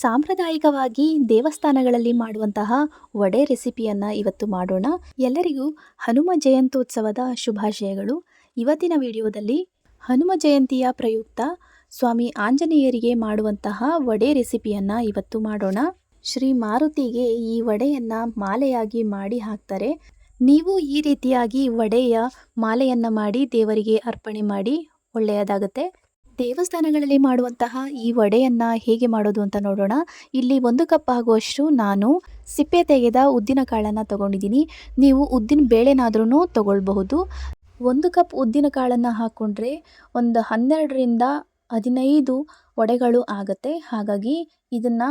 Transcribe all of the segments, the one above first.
ಸಾಂಪ್ರದಾಯಿಕವಾಗಿ ದೇವಸ್ಥಾನಗಳಲ್ಲಿ ಮಾಡುವಂತಹ ವಡೆ ರೆಸಿಪಿಯನ್ನು ಇವತ್ತು ಮಾಡೋಣ. ಎಲ್ಲರಿಗೂ ಹನುಮ ಜಯಂತ್ಯೋತ್ಸವದ ಶುಭಾಶಯಗಳು. ಇವತ್ತಿನ ವಿಡಿಯೋದಲ್ಲಿ ಹನುಮ ಜಯಂತಿಯ ಪ್ರಯುಕ್ತ ಸ್ವಾಮಿ ಆಂಜನೇಯರಿಗೆ ಮಾಡುವಂತಹ ವಡೆ ರೆಸಿಪಿಯನ್ನು ಇವತ್ತು ಮಾಡೋಣ. ಶ್ರೀ ಮಾರುತಿಗೆ ಈ ವಡೆಯನ್ನು ಮಾಲೆಯಾಗಿ ಮಾಡಿ ಹಾಕ್ತಾರೆ. ನೀವು ಈ ರೀತಿಯಾಗಿ ವಡೆಯ ಮಾಲೆಯನ್ನು ಮಾಡಿ ದೇವರಿಗೆ ಅರ್ಪಣೆ ಮಾಡಿ ಒಳ್ಳೆಯದಾಗುತ್ತೆ. ದೇವಸ್ಥಾನಗಳಲ್ಲಿ ಮಾಡುವಂತಹ ಈ ವಡೆಯನ್ನು ಹೇಗೆ ಮಾಡೋದು ಅಂತ ನೋಡೋಣ. ಇಲ್ಲಿ ಒಂದು ಕಪ್ ಆಗುವಷ್ಟು ನಾನು ಸಿಪ್ಪೆ ತೆಗೆದ ಉದ್ದಿನ ಕಾಳನ್ನು ತಗೊಂಡಿದ್ದೀನಿ. ನೀವು ಉದ್ದಿನ ಬೇಳೆನಾದ್ರೂ ತಗೊಳ್ಬಹುದು. ಒಂದು ಕಪ್ ಉದ್ದಿನ ಕಾಳನ್ನು ಹಾಕ್ಕೊಂಡ್ರೆ ಒಂದು ಹನ್ನೆರಡರಿಂದ ಹದಿನೈದು ವಡೆಗಳು ಆಗುತ್ತೆ. ಹಾಗಾಗಿ ಇದನ್ನು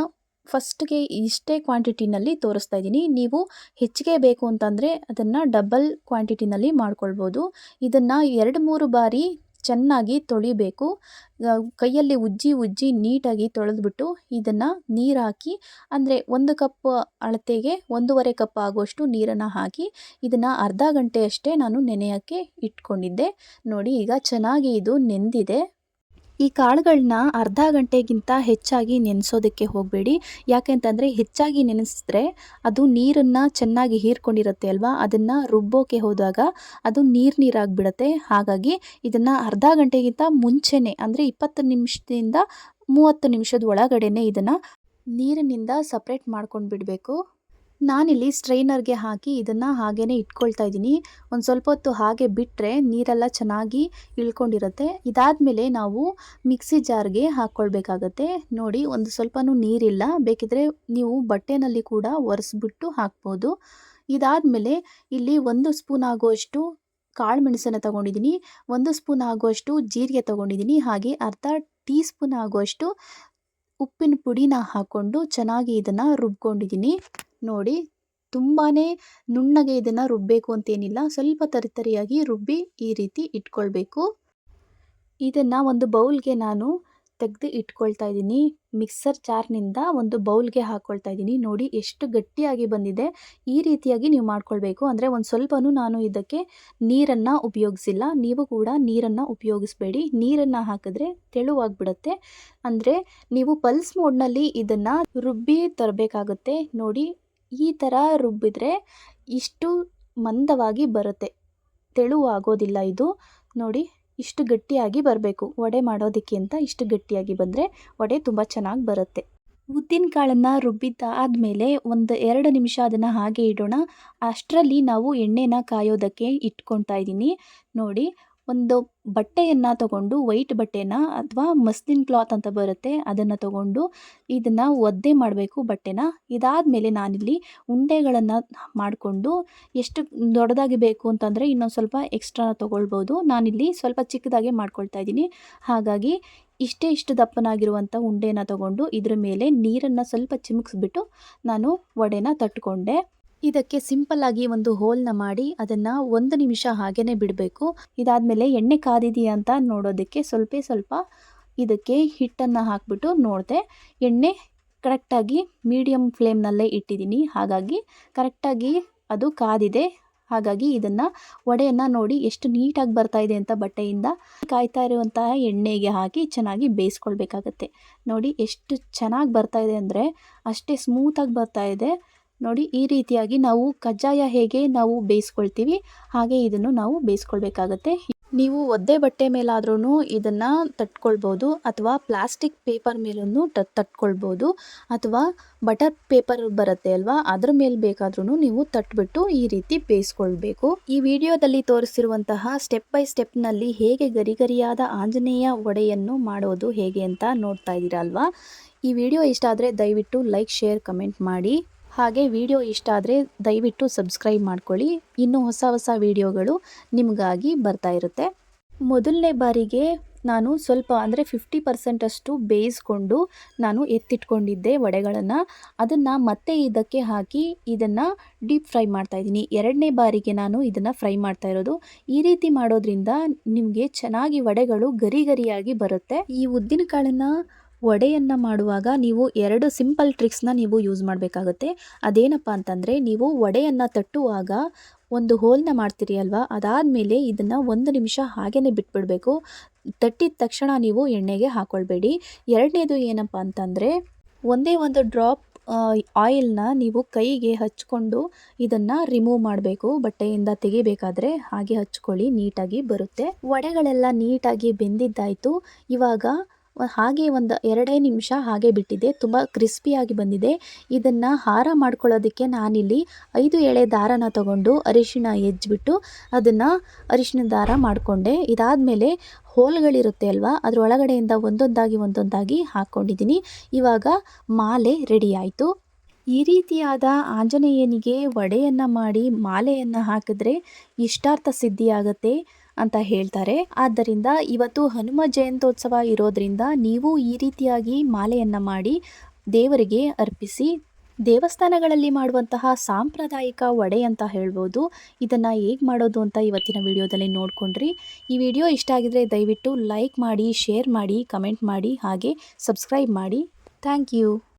ಫಸ್ಟ್ಗೆ ಇಷ್ಟೇ ಕ್ವಾಂಟಿಟಿನಲ್ಲಿ ತೋರಿಸ್ತಾ ಇದ್ದೀನಿ. ನೀವು ಹೆಚ್ಚಿಗೆ ಬೇಕು ಅಂತಂದರೆ ಅದನ್ನು ಡಬಲ್ ಕ್ವಾಂಟಿಟಿನಲ್ಲಿ ಮಾಡ್ಕೊಳ್ಬೋದು. ಇದನ್ನು ಎರಡು ಮೂರು ಬಾರಿ ಚೆನ್ನಾಗಿ ತೊಳಿಬೇಕು. ಕೈಯಲ್ಲಿ ಉಜ್ಜಿ ಉಜ್ಜಿ ನೀಟಾಗಿ ತೊಳೆದ್ಬಿಟ್ಟು ಇದನ್ನು ನೀರು ಹಾಕಿ, ಅಂದರೆ ಒಂದು ಕಪ್ ಅಳತೆಗೆ ಒಂದೂವರೆ ಕಪ್ ಆಗುವಷ್ಟು ನೀರನ್ನು ಹಾಕಿ ಇದನ್ನು ಅರ್ಧ ಗಂಟೆಯಷ್ಟೇ ನಾನು ನೆನೆಯೋಕ್ಕೆ ಇಟ್ಕೊಂಡಿದ್ದೆ. ನೋಡಿ ಈಗ ಚೆನ್ನಾಗಿ ಇದು ನೆಂದಿದೆ. ಈ ಕಾಳುಗಳನ್ನ ಅರ್ಧ ಗಂಟೆಗಿಂತ ಹೆಚ್ಚಾಗಿ ನೆನೆಸೋದಕ್ಕೆ ಹೋಗಬೇಡಿ. ಯಾಕೆಂತಂದರೆ ಹೆಚ್ಚಾಗಿ ನೆನೆಸಿದ್ರೆ ಅದು ನೀರನ್ನು ಚೆನ್ನಾಗಿ ಹೀರ್ಕೊಂಡಿರುತ್ತೆ ಅಲ್ವಾ? ಅದನ್ನು ರುಬ್ಬೋಕೆ ಹೋದಾಗ ಅದು ನೀರು ನೀರಾಗಿಬಿಡುತ್ತೆ. ಹಾಗಾಗಿ ಇದನ್ನು ಅರ್ಧ ಗಂಟೆಗಿಂತ ಮುಂಚೆನೇ ಅಂದರೆ ಇಪ್ಪತ್ತು ನಿಮಿಷದಿಂದ ಮೂವತ್ತು ನಿಮಿಷದ ಒಳಗಡೆನೆ ಇದನ್ನು ನೀರಿನಿಂದ ಸಪ್ರೇಟ್ ಮಾಡ್ಕೊಂಡು ಬಿಡಬೇಕು ನಾನಿಲ್ಲಿ ಸ್ಟ್ರೈನರ್ಗೆ ಹಾಕಿ ಇದನ್ನು ಹಾಗೇ ಇಟ್ಕೊಳ್ತಾ ಇದ್ದೀನಿ. ಒಂದು ಸ್ವಲ್ಪ ಹೊತ್ತು ಹಾಗೆ ಬಿಟ್ಟರೆ ನೀರೆಲ್ಲ ಚೆನ್ನಾಗಿ ಇಳ್ಕೊಂಡಿರುತ್ತೆ. ಇದಾದಮೇಲೆ ನಾವು ಮಿಕ್ಸಿ ಜಾರ್ಗೆ ಹಾಕ್ಕೊಳ್ಬೇಕಾಗತ್ತೆ ನೋಡಿ, ಒಂದು ಸ್ವಲ್ಪನೂ ನೀರಿಲ್ಲ. ಬೇಕಿದ್ರೆ ನೀವು ಬಟ್ಟೆನಲ್ಲಿ ಕೂಡ ಒರೆಸ್ಬಿಟ್ಟು ಹಾಕ್ಬೋದು. ಇದಾದಮೇಲೆ ಇಲ್ಲಿ ಒಂದು ಸ್ಪೂನ್ ಆಗುವಷ್ಟು ಕಾಳು ಮೆಣಸನ್ನು ತೊಗೊಂಡಿದ್ದೀನಿ. ಒಂದು ಸ್ಪೂನ್ ಆಗುವಷ್ಟು ಜೀರಿಗೆ ತೊಗೊಂಡಿದ್ದೀನಿ. ಹಾಗೆ ಅರ್ಧ ಟೀ ಸ್ಪೂನ್ ಆಗುವಷ್ಟು ಉಪ್ಪಿನ ಪುಡಿನ ಹಾಕ್ಕೊಂಡು ಚೆನ್ನಾಗಿ ಇದನ್ನು ರುಬ್ಕೊಂಡಿದ್ದೀನಿ. ನೋಡಿ ತುಂಬಾ ನುಣ್ಣಗೆ ಇದನ್ನು ರುಬ್ಬಬೇಕು ಅಂತೇನಿಲ್ಲ, ಸ್ವಲ್ಪ ತರಿತರಿಯಾಗಿ ರುಬ್ಬಿ ಈ ರೀತಿ ಇಟ್ಕೊಳ್ಬೇಕು. ಇದನ್ನು ಒಂದು ಬೌಲ್ಗೆ ನಾನು ತೆಗೆದು ಇಟ್ಕೊಳ್ತಾ ಇದ್ದೀನಿ. ಮಿಕ್ಸರ್ ಚಾರ್ನಿಂದ ಒಂದು ಬೌಲ್ಗೆ ಹಾಕ್ಕೊಳ್ತಾ ಇದ್ದೀನಿ. ನೋಡಿ ಎಷ್ಟು ಗಟ್ಟಿಯಾಗಿ ಬಂದಿದೆ. ಈ ರೀತಿಯಾಗಿ ನೀವು ಮಾಡ್ಕೊಳ್ಬೇಕು. ಅಂದರೆ ಒಂದು ಸ್ವಲ್ಪನೂ ನಾನು ಇದಕ್ಕೆ ನೀರನ್ನು ಉಪಯೋಗಿಸಿಲ್ಲ. ನೀವು ಕೂಡ ನೀರನ್ನು ಉಪಯೋಗಿಸ್ಬೇಡಿ. ನೀರನ್ನು ಹಾಕಿದ್ರೆ ತೆಳುವಾಗ್ಬಿಡುತ್ತೆ. ಅಂದರೆ ನೀವು ಪಲ್ಸ್ ಮೋಡ್ನಲ್ಲಿ ಇದನ್ನು ರುಬ್ಬಿ ತರಬೇಕಾಗುತ್ತೆ. ನೋಡಿ ಈ ಥರ ರುಬ್ಬಿದರೆ ಇಷ್ಟು ಮಂದವಾಗಿ ಬರುತ್ತೆ. ತೆಳುವಾಗೋದಿಲ್ಲ ಇದು. ನೋಡಿ, ಇಷ್ಟು ಗಟ್ಟಿಯಾಗಿ ಬರಬೇಕು. ವಡೆ ಮಾಡೋದಕ್ಕೆ ಅಂತ ಇಷ್ಟು ಗಟ್ಟಿಯಾಗಿ ಬಂದರೆ ವಡೆ ತುಂಬ ಚೆನ್ನಾಗಿ ಬರುತ್ತೆ. ಉದ್ದಿನ ಕಾಳನ್ನು ರುಬ್ಬಿದ್ದಾದಮೇಲೆ ಒಂದು ಎರಡು ನಿಮಿಷ ಅದನ್ನು ಹಾಗೆ ಇಡೋಣ. ಅಷ್ಟರಲ್ಲಿ ನಾವು ಎಣ್ಣೆನ ಕಾಯೋದಕ್ಕೆ ಇಟ್ಕೊತಾ ಇದ್ದೀನಿ. ನೋಡಿ ಒಂದು ಬಟ್ಟೆಯನ್ನು ತಗೊಂಡು, ವೈಟ್ ಬಟ್ಟೆನ ಅಥವಾ ಮಸ್ಲಿನ್ ಕ್ಲಾತ್ ಅಂತ ಬರುತ್ತೆ, ಅದನ್ನು ತಗೊಂಡು ಇದನ್ನು ಒದ್ದೆ ಮಾಡಬೇಕು ಬಟ್ಟೆನ. ಇದಾದಮೇಲೆ ನಾನಿಲ್ಲಿ ಉಂಡೆಗಳನ್ನು ಮಾಡಿಕೊಂಡು ಎಷ್ಟು ದೊಡ್ಡದಾಗಿ ಬೇಕು ಅಂತಂದರೆ ಇನ್ನೊಂದು ಸ್ವಲ್ಪ ಎಕ್ಸ್ಟ್ರಾ ತೊಗೊಳ್ಬೋದು. ನಾನಿಲ್ಲಿ ಸ್ವಲ್ಪ ಚಿಕ್ಕದಾಗೆ ಮಾಡ್ಕೊಳ್ತಾ ಇದ್ದೀನಿ. ಹಾಗಾಗಿ ಇಷ್ಟೇ ಇಷ್ಟು ದಪ್ಪನಾಗಿರುವಂಥ ಉಂಡೆನ ತಗೊಂಡು ಇದರ ಮೇಲೆ ನೀರನ್ನು ಸ್ವಲ್ಪ ಚಿಮುಕ್ಸ್ಬಿಟ್ಟು ನಾನು ವಡೆನ ತಟ್ಕೊಂಡೆ. ಇದಕ್ಕೆ ಸಿಂಪಲ್ ಆಗಿ ಒಂದು ಹೋಲ್ನ ಮಾಡಿ ಅದನ್ನು ಒಂದು ನಿಮಿಷ ಹಾಗೇನೆ ಬಿಡಬೇಕು. ಇದಾದಮೇಲೆ ಎಣ್ಣೆ ಕಾದಿದೆಯಾ ಅಂತ ನೋಡೋದಕ್ಕೆ ಸ್ವಲ್ಪ ಸ್ವಲ್ಪ ಇದಕ್ಕೆ ಹಿಟ್ಟನ್ನು ಹಾಕಿಬಿಟ್ಟು ನೋಡಿದೆ. ಎಣ್ಣೆ ಕರೆಕ್ಟಾಗಿ ಮೀಡಿಯಮ್ ಫ್ಲೇಮ್ನಲ್ಲೇ ಇಟ್ಟಿದ್ದೀನಿ. ಹಾಗಾಗಿ ಕರೆಕ್ಟಾಗಿ ಅದು ಕಾದಿದೆ. ಹಾಗಾಗಿ ಇದನ್ನು ವಡೆಯನ್ನು ನೋಡಿ ಎಷ್ಟು ನೀಟಾಗಿ ಬರ್ತಾ ಇದೆ ಅಂತ ಬಟ್ಟೆಯಿಂದ ಕಾಯ್ತಾ ಇರುವಂತಹ ಎಣ್ಣೆಗೆ ಹಾಕಿ ಚೆನ್ನಾಗಿ ಬೇಯಿಸ್ಕೊಳ್ಬೇಕಾಗತ್ತೆ. ನೋಡಿ ಎಷ್ಟು ಚೆನ್ನಾಗಿ ಬರ್ತಾ ಇದೆ ಅಂದರೆ ಅಷ್ಟೇ ಸ್ಮೂತಾಗಿ ಬರ್ತಾ ಇದೆ. ನೋಡಿ, ಈ ರೀತಿಯಾಗಿ ನಾವು ಕಜ್ಜಾಯ ಹೇಗೆ ನಾವು ಬೇಯಿಸ್ಕೊಳ್ತೀವಿ, ಹಾಗೆ ಇದನ್ನು ನಾವು ಬೇಯಿಸ್ಕೊಳ್ಬೇಕಾಗತ್ತೆ. ನೀವು ಒದ್ದೆ ಬಟ್ಟೆ ಮೇಲಾದ್ರೂ ಇದನ್ನು ತಟ್ಕೊಳ್ಬೋದು, ಅಥವಾ ಪ್ಲಾಸ್ಟಿಕ್ ಪೇಪರ್ ಮೇಲೂ ತಟ್ಕೊಳ್ಬೋದು, ಅಥವಾ ಬಟರ್ ಪೇಪರ್ ಬರುತ್ತೆ ಅಲ್ವಾ? ಅದ್ರ ಮೇಲೆ ಬೇಕಾದ್ರೂ ನೀವು ತಟ್ಬಿಟ್ಟು ಈ ರೀತಿ ಬೇಯಿಸ್ಕೊಳ್ಬೇಕು. ಈ ವಿಡಿಯೋದಲ್ಲಿ ತೋರಿಸಿರುವಂತಹ ಸ್ಟೆಪ್ ಬೈ ಸ್ಟೆಪ್ನಲ್ಲಿ ಹೇಗೆ ಗರಿಗರಿಯಾದ ಆಂಜನೇಯ ಒಡೆಯನ್ನು ಮಾಡೋದು ಹೇಗೆ ಅಂತ ನೋಡ್ತಾ ಇದ್ದೀರಾ ಅಲ್ವಾ ಈ ವಿಡಿಯೋ ಇಷ್ಟ ಆದರೆ ದಯವಿಟ್ಟು ಲೈಕ್, ಶೇರ್, ಕಮೆಂಟ್ ಮಾಡಿ. ಹಾಗೆ ವಿಡಿಯೋ ಇಷ್ಟ ಆದರೆ ದಯವಿಟ್ಟು ಸಬ್ಸ್ಕ್ರೈಬ್ ಮಾಡ್ಕೊಳ್ಳಿ. ಇನ್ನೂ ಹೊಸ ಹೊಸ ವಿಡಿಯೋಗಳು ನಿಮಗಾಗಿ ಬರ್ತಾ ಇರುತ್ತೆ. ಮೊದಲನೇ ಬಾರಿಗೆ ನಾನು ಸ್ವಲ್ಪ ಅಂದರೆ ಫಿಫ್ಟಿ ಪರ್ಸೆಂಟಷ್ಟು ಬೇಯಿಸ್ಕೊಂಡು ನಾನು ಎತ್ತಿಟ್ಕೊಂಡಿದ್ದೆ ವಡೆಗಳನ್ನು. ಅದನ್ನು ಮತ್ತೆ ಇದಕ್ಕೆ ಹಾಕಿ ಇದನ್ನು ಡೀಪ್ ಫ್ರೈ ಮಾಡ್ತಾಯಿದ್ದೀನಿ ಎರಡನೇ ಬಾರಿಗೆ ನಾನು ಇದನ್ನು ಫ್ರೈ ಮಾಡ್ತಾ ಇರೋದು. ಈ ರೀತಿ ಮಾಡೋದ್ರಿಂದ ನಿಮಗೆ ಚೆನ್ನಾಗಿ ವಡೆಗಳು ಗರಿ ಗರಿಯಾಗಿ ಬರುತ್ತೆ. ಈ ಉದ್ದಿನ ಕಾಳನ್ನು ವಡೆಯನ್ನು ಮಾಡುವಾಗ ನೀವು ಎರಡು ಸಿಂಪಲ್ ಟ್ರಿಕ್ಸ್ನ ನೀವು ಯೂಸ್ ಮಾಡಬೇಕಾಗುತ್ತೆ. ಅದೇನಪ್ಪ ಅಂತಂದರೆ, ನೀವು ವಡೆಯನ್ನು ತಟ್ಟುವಾಗ ಒಂದು ಹೋಲ್ನ ಮಾಡ್ತೀರಿ ಅಲ್ವಾ? ಅದಾದಮೇಲೆ ಇದನ್ನು ಒಂದು ನಿಮಿಷ ಹಾಗೇ ಬಿಟ್ಬಿಡಬೇಕು. ತಟ್ಟಿದ ತಕ್ಷಣ ನೀವು ಎಣ್ಣೆಗೆ ಹಾಕ್ಕೊಳ್ಬೇಡಿ ಎರಡನೇದು ಏನಪ್ಪ ಅಂತಂದರೆ, ಒಂದೇ ಒಂದು ಡ್ರಾಪ್ ಆಯಿಲ್ನ ನೀವು ಕೈಗೆ ಹಚ್ಕೊಂಡು ಇದನ್ನು ರಿಮೂವ್ ಮಾಡಬೇಕು. ಬಟ್ಟೆಯಿಂದ ತೆಗಿಬೇಕಾದ್ರೆ ಹಾಗೆ ಹಚ್ಕೊಳ್ಳಿ, ನೀಟಾಗಿ ಬರುತ್ತೆ. ವಡೆಗಳೆಲ್ಲ ನೀಟಾಗಿ ಬೆಂದಿದ್ದಾಯಿತು. ಇವಾಗ ಹಾಗೆ ಒಂದು ಎರಡೇ ನಿಮಿಷ ಹಾಗೆ ಬಿಟ್ಟಿದೆ. ತುಂಬ ಕ್ರಿಸ್ಪಿಯಾಗಿ ಬಂದಿದೆ. ಇದನ್ನು ಹಾರ ಮಾಡ್ಕೊಳ್ಳೋದಕ್ಕೆ ನಾನಿಲ್ಲಿ ಐದು ಎಳೆ ದಾರನ ತಗೊಂಡು ಅರಿಶಿಣ ಎಜ್ಜಿಬಿಟ್ಟು ಅದನ್ನು ಅರಿಶಿನ ದಾರ ಮಾಡಿಕೊಂಡೆ. ಇದಾದಮೇಲೆ ಹೋಲ್ಗಳಿರುತ್ತೆ ಅಲ್ವಾ? ಅದ್ರ ಒಳಗಡೆಯಿಂದ ಒಂದೊಂದಾಗಿ ಒಂದೊಂದಾಗಿ ಹಾಕ್ಕೊಂಡಿದ್ದೀನಿ ಇವಾಗ ಮಾಲೆ ರೆಡಿ ಆಯಿತು. ಈ ರೀತಿಯಾದ ಆಂಜನೇಯನಿಗೆ ವಡೆಯನ್ನು ಮಾಡಿ ಮಾಲೆಯನ್ನು ಹಾಕಿದ್ರೆ ಇಷ್ಟಾರ್ಥ ಸಿದ್ಧಿಯಾಗತ್ತೆ ಅಂತ ಹೇಳ್ತಾರೆ. ಆದ್ದರಿಂದ ಇವತ್ತು ಹನುಮ ಜಯಂತ್ಯೋತ್ಸವ ಇರೋದ್ರಿಂದ ನೀವು ಈ ರೀತಿಯಾಗಿ ಮಾಲೆಯನ್ನು ಮಾಡಿ ದೇವರಿಗೆ ಅರ್ಪಿಸಿ ದೇವಸ್ಥಾನಗಳಲ್ಲಿ ಮಾಡುವಂತಹ ಸಾಂಪ್ರದಾಯಿಕ ವಡೆ ಅಂತ ಹೇಳ್ಬೋದು. ಇದನ್ನು ಹೇಗೆ ಮಾಡೋದು ಅಂತ ಇವತ್ತಿನ ವಿಡಿಯೋದಲ್ಲಿ ನೋಡ್ಕೊಂಡ್ರಿ. ಈ ವಿಡಿಯೋ ಇಷ್ಟ ಆಗಿದ್ರೆ ದಯವಿಟ್ಟು ಲೈಕ್ ಮಾಡಿ, ಶೇರ್ ಮಾಡಿ, ಕಮೆಂಟ್ ಮಾಡಿ, ಹಾಗೆ ಸಬ್ಸ್ಕ್ರೈಬ್ ಮಾಡಿ. Thank you.